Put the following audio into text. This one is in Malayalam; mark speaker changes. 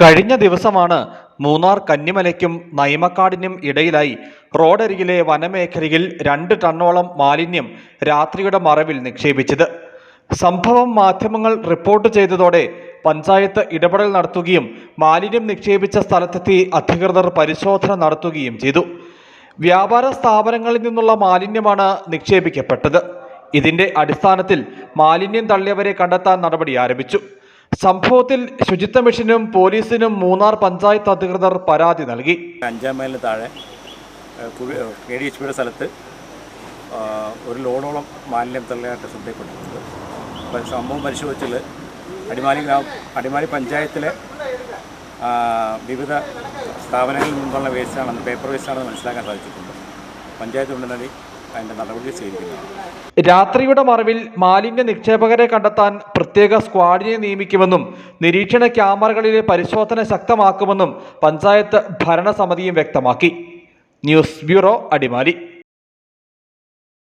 Speaker 1: കഴിഞ്ഞ ദിവസമാണ് മൂന്നാർ കന്നിമലയ്ക്കും നൈമക്കാടിനും ഇടയിലായി റോഡരികിലെ വനമേഖലയിൽ രണ്ട് ടണ്ണോളം മാലിന്യം രാത്രിയുടെ മറവിൽ നിക്ഷേപിച്ചത്. സംഭവം മാധ്യമങ്ങൾ റിപ്പോർട്ട് ചെയ്തതോടെ പഞ്ചായത്ത് ഇടപെടൽ നടത്തുകയും മാലിന്യം നിക്ഷേപിച്ച സ്ഥലത്തെത്തി അധികൃതർ പരിശോധന നടത്തുകയും ചെയ്തു. വ്യാപാര സ്ഥാപനങ്ങളിൽ നിന്നുള്ള മാലിന്യമാണ് നിക്ഷേപിക്കപ്പെട്ടത്. ഇതിന്റെ അടിസ്ഥാനത്തിൽ മാലിന്യം തള്ളിയവരെ കണ്ടെത്താൻ നടപടി ആരംഭിച്ചു. സംഭവത്തിൽ ശുചിത്വ മിഷനും പോലീസിനും മൂന്നാർ പഞ്ചായത്ത് അധികൃതർ പരാതി നൽകി.
Speaker 2: അഞ്ചാം മൈലിന് താഴെ കെ ഡി എച്ച് പിയുടെ സ്ഥലത്ത് ഒരു ലോഡോളം മാലിന്യം തള്ളിയായിട്ട് ശ്രദ്ധയിൽപ്പെട്ടിട്ടുണ്ട്. അപ്പം സംഭവം പരിശോധിച്ചാൽ അടിമാലി ഗ്രാമ അടിമാലി പഞ്ചായത്തിലെ വിവിധ സ്ഥാപനങ്ങളിൽ നിന്നുള്ള വേസ്റ്റാണെന്ന് പേപ്പർ വേസ്റ്റാണെന്ന് മനസ്സിലാക്കാൻ സാധിച്ചിട്ടുണ്ട്. പഞ്ചായത്ത് ഉടനടി അതിന്റെ നടപടി സ്വീകരിക്കുന്നതാണ്.
Speaker 1: രാത്രിയുടെ മറവിൽ മാലിന്യ നിക്ഷേപകരെ കണ്ടെത്താൻ പ്രത്യേക സ്ക്വാഡിനെ നിയമിക്കുമെന്നും നിരീക്ഷണ ക്യാമറകളിലെ പരിശോധന ശക്തമാക്കുമെന്നും പഞ്ചായത്ത് ഭരണസമിതിയും വ്യക്തമാക്കി. News bureau Adimali.